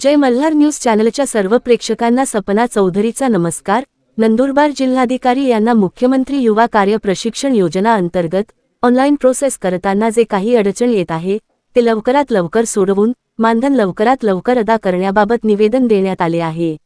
जय Malhar news चॅनलच्या सर्व प्रेक्षकांना सपना चौधरीचा नमस्कार. नंदुरबार जिल्हाधिकारी यांना मुख्यमंत्री युवा कार्य प्रशिक्षण योजना अंतर्गत ऑनलाईन प्रोसेस करताना जे काही अडचण येत आहे ते लवकरात लवकर सोडवून मानधन लवकरात लवकर अदा करण्याबाबत निवेदन देण्यात आले आहे.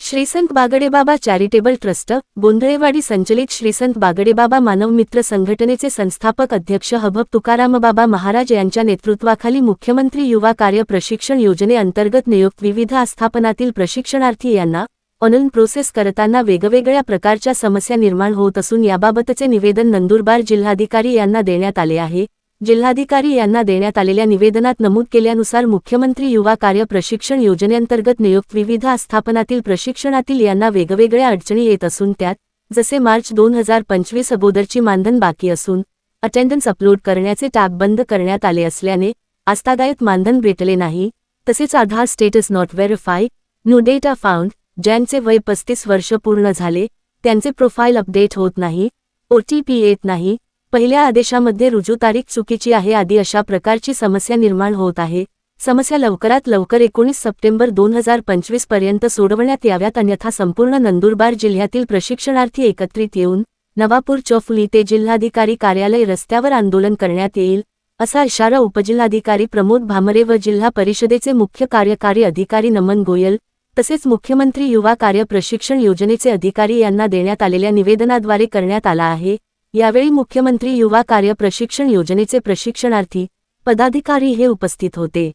श्रीसंत बागडेबाबा चॅरिटेबल ट्रस्ट गोंधळेवाडी संचलित श्रीसंत बागडेबाबा मानव मित्र संघटनेचे संस्थापक अध्यक्ष हबब तुकारामबाबा महाराज यांच्या नेतृत्वाखाली मुख्यमंत्री युवा कार्य प्रशिक्षण योजनेअंतर्गत नियुक्त विविध आस्थापनातील प्रशिक्षणार्थी यांना ऑनलाईन प्रोसेस करताना वेगवेगळ्या प्रकारच्या समस्या निर्माण होत असून याबाबतचे निवेदन नंदुरबार जिल्हाधिकारी यांना देण्यात आले आहे. जिल्हाधिकारी यांना देण्यात आलेल्या निवेदनात नमूद केल्यानुसार मुख्यमंत्री युवा कार्य प्रशिक्षण योजनेअंतर्गत नियुक्त विविध आस्थापनातील प्रशिक्षणातील यांना वेगवेगळ्या अडचणी येत असून त्यात जसे मार्च दोन हजार पंचवीस अगोदरची मानधन बाकी असून अटेंडन्स अपलोड करण्याचे टॅब बंद करण्यात आले असल्याने आस्थादायक मानधन भेटले नाही तसेच Aadhaar status not verify new data found ज्यांचे वय पस्तीस वर्ष पूर्ण झाले त्यांचे प्रोफाईल अपडेट होत नाही ओटीपी येत नाही पहिल्या आदेशामध्ये रुजू तारीख चुकीची आहे आदी अशा प्रकारची समस्या निर्माण होत आहे. समस्या लवकरात लवकर एकोणीस सप्टेंबर दोन हजार पंचवीसपर्यंत सोडवण्यात याव्यात अन्यथा संपूर्ण नंदुरबार जिल्ह्यातील प्रशिक्षणार्थी एकत्रित येऊन नवापूर चौफुली ते जिल्हाधिकारी कार्यालय रस्त्यावर आंदोलन करण्यात येईल असा इशारा उपजिल्हाधिकारी प्रमोद भामरे व जिल्हा परिषदेचे मुख्य कार्यकारी अधिकारी नमन गोयल तसेच मुख्यमंत्री युवा कार्य प्रशिक्षण योजनेचे अधिकारी यांना देण्यात आलेल्या निवेदनाद्वारे करण्यात आला आहे. यावेळी मुख्यमंत्री युवा कार्य प्रशिक्षण योजनेचे प्रशिक्षणार्थी पदाधिकारी हे उपस्थित होते.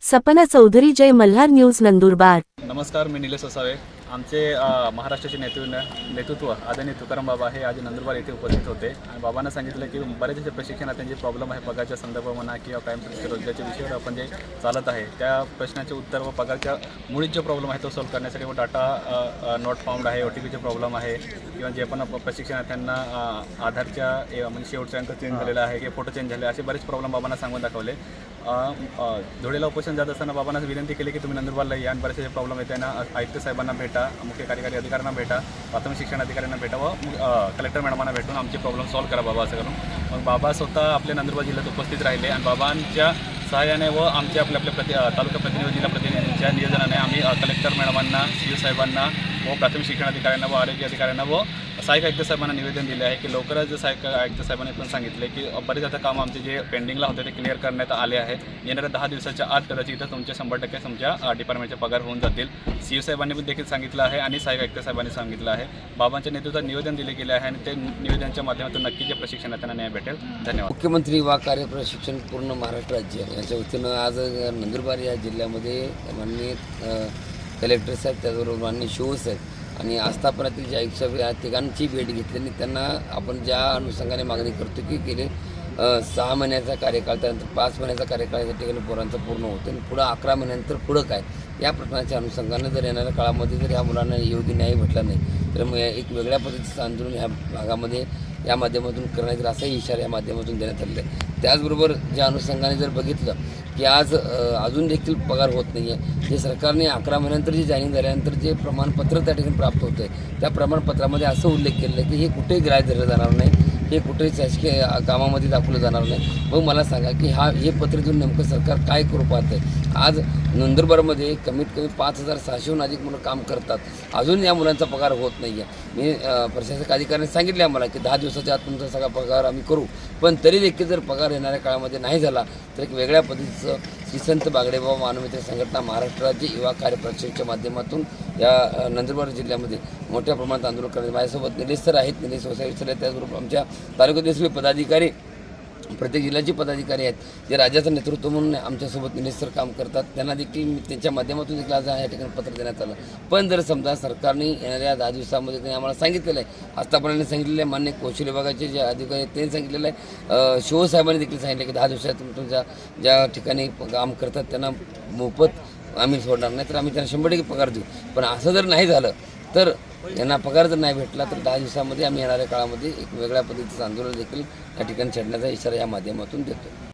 सपना चौधरी जय मल्हार न्यूज नंदुरबार. नमस्कार मी निलेश असावे. आमचे महाराष्ट्राचे नेतृत्व नेतृत्व आदरणीय तुकाराम बाबा हे आज नंदुरबार येथे उपस्थित होते. आणि बाबांना सांगितलं की बरेच असे प्रशिक्षणात त्यांचे प्रॉब्लेम आहे पगारच्या संदर्भ म्हणा किंवा कायम रोजगारच्या विषयावर आपण जे चालत आहे त्या प्रश्नाचे उत्तर व पगारच्या मुळीच जो प्रॉब्लेम आहे तो सॉल्व्ह करण्यासाठी व डाटा नॉट फाउंड आहे ओ टी पीचे प्रॉब्लेम आहे किंवा जे पण प्रशिक्षण आहे त्यांना आधारच्या म्हणजे शेवटचा अंक चेंज झालेला आहे किंवा फोटो चेंज झाले असे बरेच प्रॉब्लेम बाबांना सांगून दाखवले. धुळेला उपोषण जात असताना बाबांना विनंती केली की तुम्ही नंदुरबारला या आणि बरेचसे प्रॉब्लेम आहेत त्यांना आयुक्त साहेबांना भेटा मुख्य कार्यकारी अधिकाऱ्यांना भेटा प्राथमिक शिक्षण अधिकाऱ्यांना भेटा व कलेक्टर मॅडमांना भेटून आमचे प्रॉब्लेम सॉल्व्ह करा बाबा असं करून. मग बाबा स्वतः आपल्या नंदुरबार जिल्ह्यात उपस्थित राहिले आणि बाबांच्या सहाय्याने व आमच्या आपल्या आपल्या प्रति तालुका प्रतिनिधी जिल्हा प्रतिनिधींच्या नियोजनाने आम्ही कलेक्टर मॅडमांना सी साहेबांना व प्राथमिक शिक्षण अधिकाऱ्यांना व आरोग्य अधिकाऱ्यांना व सहाय्यक आयुक्त साहेबांना निवेदन दिले आहे की लवकरच सहाय्यक आयुक्त साहेबांनी पण सांगितले की बरेच आता काम आमचे जे पेंडिंगला होते ते क्लिअर करण्यात आले आहेत. येणाऱ्या दहा दिवसाच्या आत कदाचित इथं तुमचे शंभर टक्के तुमच्या डिपार्टमेंटचे पगार होऊन जातील. सी साहेबांनी पण देखील सांगितलं आहे आणि सहाय्यक आयुक्त साहेबांनी सांगितलं आहे. बाबांच्या नेतृत्वात निवेदन दिले गेले आहे आणि ते निवेदनाच्या माध्यमातून नक्की जे प्रशिक्षण त्यांना न्याय भेटेल. धन्यवाद. मुख्यमंत्री युवा कार्य प्रशिक्षण पूर्ण महाराष्ट्र राज्य यांच्या वतीनं आज नंदुरबार या जिल्ह्यामध्ये माननीय कलेक्टर साहेब त्याचबरोबर माननीय शिवसाहेब आणि आस्थापनातील जे आयुक्त साहेब या तिघांची भेट घेतली आणि त्यांना आपण ज्या अनुषंगाने मागणी करतो की गेले सहा महिन्याचा कार्यकाळ त्यानंतर पाच महिन्याचा कार्यकाळ या ठिकाणी पोरांचा पूर्ण होतो आणि पुढं अकरा महिन्यानंतर पुढं काय? या प्रश्नाच्या अनुषंगानं जर येणाऱ्या काळामध्ये जर या मुलांना योग्य न्याय भेटला नाही तर मग या एक वेगळ्या पद्धतीचं आंदोलन ह्या भागामध्ये या माध्यमातून करण्यात येईल असाही इशारा या माध्यमातून देण्यात आलेला आहे. त्याचबरोबर ज्या अनुषंगाने जर बघितलं की आज अजून देखील पगार होत नाही आहे जे सरकारने अकरा महिन्यानंतर जे जॉईनिंग झाल्यानंतर जे प्रमाणपत्र त्या ठिकाणी प्राप्त होतं आहे त्या प्रमाणपत्रामध्ये असं उल्लेख केलेला आहे की हे कुठेही ग्राह्य धरलं जाणार नाही. हे कुठेही शासकीय कामामध्ये दाखवलं जाणार नाही. मग मला सांगा की हा हे पत्र देऊन नेमकं सरकार काय करू पाहतं आहे आज नंदुरबारमध्ये कमीत कमी पाच हजार सहाशेहून अधिक मुलं काम करतात. अजून या मुलांचा पगार होत नाही आहे मी प्रशासक अधिकाऱ्यांनी सांगितले आम्हाला की दहा दिवसाच्या आत तुमचा सगळा पगार आम्ही करू. पण तरी देखील जर पगार येणाऱ्या काळामध्ये नाही झाला तर एक वेगळ्या पद्धतीचं श्री संत बागडेबाबा मानवमित्र संघटना महाराष्ट्र राज्य युवा कार्यपरिषदेच्या माध्यमातून या नंदुरबार जिल्ह्यामध्ये मोठ्या प्रमाणात आंदोलन करण्यात माझ्यासोबत निलेश सर आहेत. निलेश सोसायटी सर आहेत. त्याचबरोबर आमच्या तालुक्यातील पदाधिकारी प्रत्येक जिल्ह्याचे पदाधिकारी आहेत. जे राज्याचं नेतृत्व म्हणून आमच्यासोबत निलेश काम करतात. त्यांना देखील मी त्यांच्या माध्यमातून देखील आज या ठिकाणी पत्र देण्यात आलं. पण जर समजा सरकारने येणाऱ्या दहा दिवसामध्ये त्यांनी आम्हाला सांगितलेलं आहे आस्थापनाने सांगितलेलं आहे मान्य कौशल्य विभागाचे जे अधिकारी आहेत त्यांनी सांगितलेलं आहे. शिवसाहेबांनी देखील सांगितलं की दहा दिवसात तुम्ही तुमच्या ज्या ठिकाणी काम करतात त्यांना मोफत आम्ही सोडणार नाही. तर आम्ही त्यांना शंभर टक्के पगार देऊ. पण असं जर नाही झालं तर यांना पगार जर नाही भेटला तर दहा दिवसामध्ये आम्ही येणाऱ्या काळामध्ये एक वेगळ्या पद्धतीचं आंदोलन देखील या ठिकाणी छेडण्याचा इशारा या माध्यमातून देतो